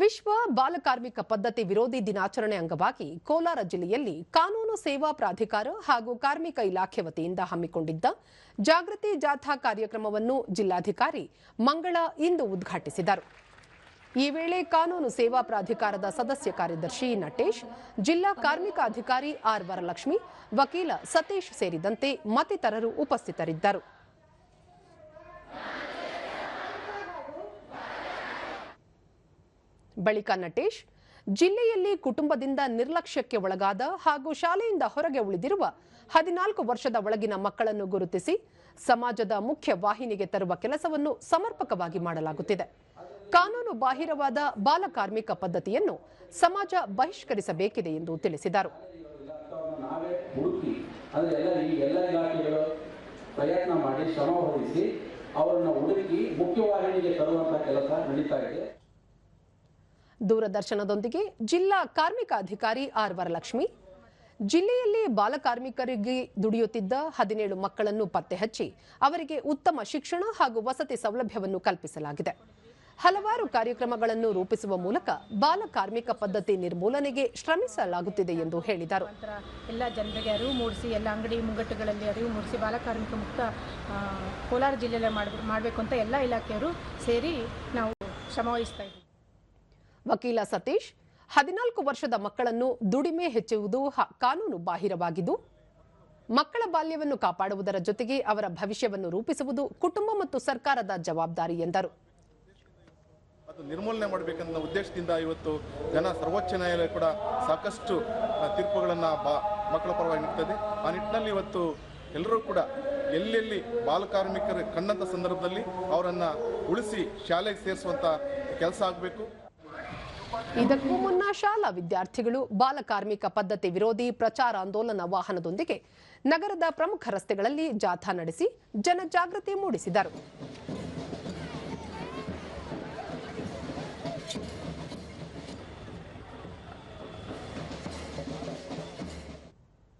ವಿಶ್ವ ಬಾಲಕಾರ್ಮಿಕ ಪದ್ಧತಿ ವಿರೋಧಿ ದಿನಾಚರಣೆ ಅಂಗವಾಗಿ ಕೋಲಾರ ಜಿಲ್ಲೆಯಲ್ಲಿ ಕಾನೂನು ಸೇವಾ ಪ್ರಾಧಿಕಾರ ಹಾಗೂ ಕಾರ್ಮಿಕ ಇಲಾಖೆ ವತಿಯಿಂದ ಹಮ್ಮಿಕೊಂಡಿದ್ದ ಜಾಗೃತಿ ಜಾಥಾ ಕಾರ್ಯಕ್ರಮವನ್ನು ಜಿಲ್ಲಾಧಿಕಾರಿ ಮಂಗಳ ಇಂದು ಉದ್ಘಾಟಿಸಿದರು. ಈ ವೇಳೆ ಕಾನೂನು ಸೇವಾ ಪ್ರಾಧಿಕಾರದ ಸದಸ್ಯ ಕಾರ್ಯದರ್ಶಿ ನಟೇಶ್, ಜಿಲ್ಲಾ ಕಾರ್ಮಿಕ ಅಧಿಕಾರಿ ಆರ್ ವರಲಕ್ಷ್ಮಿ, ವಕೀಲ ಸತೀಶ್ ಸೇರಿದಂತೆ ಮತ್ತಿತರರು ಉಪಸ್ಥಿತರಿದ್ದರು. ಬಳಿಕ ನಟೇಶ್, ಜಿಲ್ಲೆಯಲ್ಲಿ ಕುಟುಂಬದಿಂದ ನಿರ್ಲಕ್ಷ್ಯಕ್ಕೆ ಒಳಗಾದ ಹಾಗೂ ಶಾಲೆಯಿಂದ ಹೊರಗೆ ಉಳಿದಿರುವ ಹದಿನಾಲ್ಕು ವರ್ಷದ ಒಳಗಿನ ಮಕ್ಕಳನ್ನು ಗುರುತಿಸಿ ಸಮಾಜದ ಮುಖ್ಯ ವಾಹಿನಿಗೆ ತರುವ ಕೆಲಸವನ್ನು ಸಮರ್ಪಕವಾಗಿ ಮಾಡಲಾಗುತ್ತಿದೆ. ಕಾನೂನು ಬಾಹಿರವಾದ ಬಾಲಕಾರ್ಮಿಕ ಪದ್ಧತಿಯನ್ನು ಸಮಾಜ ಬಹಿಷ್ಕರಿಸಬೇಕಿದೆ ಎಂದು ತಿಳಿಸಿದರು. ಪ್ರಯತ್ನ ಮಾಡಿ ತರುವಂಥ ಕೆಲಸ ನಡೀತಾ ಇದೆ. ದೂರದರ್ಶನದೊಂದಿಗೆ ಜಿಲ್ಲಾ ಕಾರ್ಮಿಕ ಅಧಿಕಾರಿ ಆರ್ ವರಲಕ್ಷ್ಮಿ ಜಿಲ್ಲೆಯಲ್ಲಿ ಬಾಲಕಾರ್ಮಿಕರಿಗೆ ದುಡಿಯುತ್ತಿದ್ದ ಹದಿನೇಳು ಮಕ್ಕಳನ್ನು ಪತ್ತೆ ಹಚ್ಚಿ ಅವರಿಗೆ ಉತ್ತಮ ಶಿಕ್ಷಣ ಹಾಗೂ ವಸತಿ ಸೌಲಭ್ಯವನ್ನು ಕಲ್ಪಿಸಲಾಗಿದೆ. ಹಲವಾರು ಕಾರ್ಯಕ್ರಮಗಳನ್ನು ರೂಪಿಸುವ ಮೂಲಕ ಬಾಲಕಾರ್ಮಿಕ ಪದ್ಧತಿ ನಿರ್ಮೂಲನೆಗೆ ಶ್ರಮಿಸಲಾಗುತ್ತಿದೆ ಎಂದು ಹೇಳಿದರು. ಎಲ್ಲ ಜನರಿಗೆ ಅರಿವು ಮೂಡಿಸಿ, ಎಲ್ಲ ಅಂಗಡಿ ಮುಂಗಟ್ಟುಗಳಲ್ಲಿ ಅರಿವು ಮೂಡಿಸಿ ಬಾಲಕಾರ್ಮಿಕ ಮುಕ್ತ ಕೋಲಾರ ಜಿಲ್ಲೆಯಲ್ಲಿ ಮಾಡ್ ಮಾಡಬೇಕು ಅಂತ ಎಲ್ಲ ಇಲಾಖೆಯವರು ಸೇರಿ ನಾವು ಶ್ರಮವಹಿಸ್ತಾ ಇದ್ದೀವಿ. ವಕೀಲ ಸತೀಶ್, ಹದಿನಾಲ್ಕು ವರ್ಷದ ಮಕ್ಕಳನ್ನು ದುಡಿಮೆ ಹೆಚ್ಚುವುದು ಕಾನೂನು ಬಾಹಿರವಾಗಿದ್ದು, ಮಕ್ಕಳ ಬಾಲ್ಯವನ್ನು ಕಾಪಾಡುವುದರ ಜೊತೆಗೆ ಅವರ ಭವಿಷ್ಯವನ್ನು ರೂಪಿಸುವುದು ಕುಟುಂಬ ಮತ್ತು ಸರ್ಕಾರದ ಜವಾಬ್ದಾರಿ ಎಂದರು. ಅದು ನಿರ್ಮೂಲನೆ ಮಾಡಬೇಕನ್ನ ಉದ್ದೇಶದಿಂದ ಇವತ್ತು ಜನ ಸರ್ವೋಚ್ಚ ನ್ಯಾಯಾಲಯ ಕೂಡ ಸಾಕಷ್ಟು ತೀರ್ಪುಗಳನ್ನು ಬಾ, ಮಕ್ಕಳ ಪರವಾಗಿ ನೀಡ್ತದೆ. ಆ ನಿಟ್ಟಿನಲ್ಲಿ ಇವತ್ತು ಎಲ್ಲರೂ ಕೂಡ ಎಲ್ಲೆಲ್ಲಿ ಬಾಲಕಾರ್ಮಿಕರು ಕಣ್ಣಂಥ ಸಂದರ್ಭದಲ್ಲಿ ಅವರನ್ನು ಉಳಿಸಿ ಶಾಲೆಗೆ ಸೇರಿಸುವಂಥ ಕೆಲಸ ಆಗಬೇಕು. ಇದಕ್ಕೂ ಮುನ್ನ ಶಾಲಾ ವಿದ್ಯಾರ್ಥಿಗಳು ಬಾಲಕಾರ್ಮಿಕ ಪದ್ಧತಿ ವಿರೋಧಿ ಪ್ರಚಾರಾಂದೋಲನ ವಾಹನದೊಂದಿಗೆ ನಗರದ ಪ್ರಮುಖ ರಸ್ತೆಗಳಲ್ಲಿ ಜಾಥಾ ನಡೆಸಿ ಜನಜಾಗೃತಿ ಮೂಡಿಸಿದರು.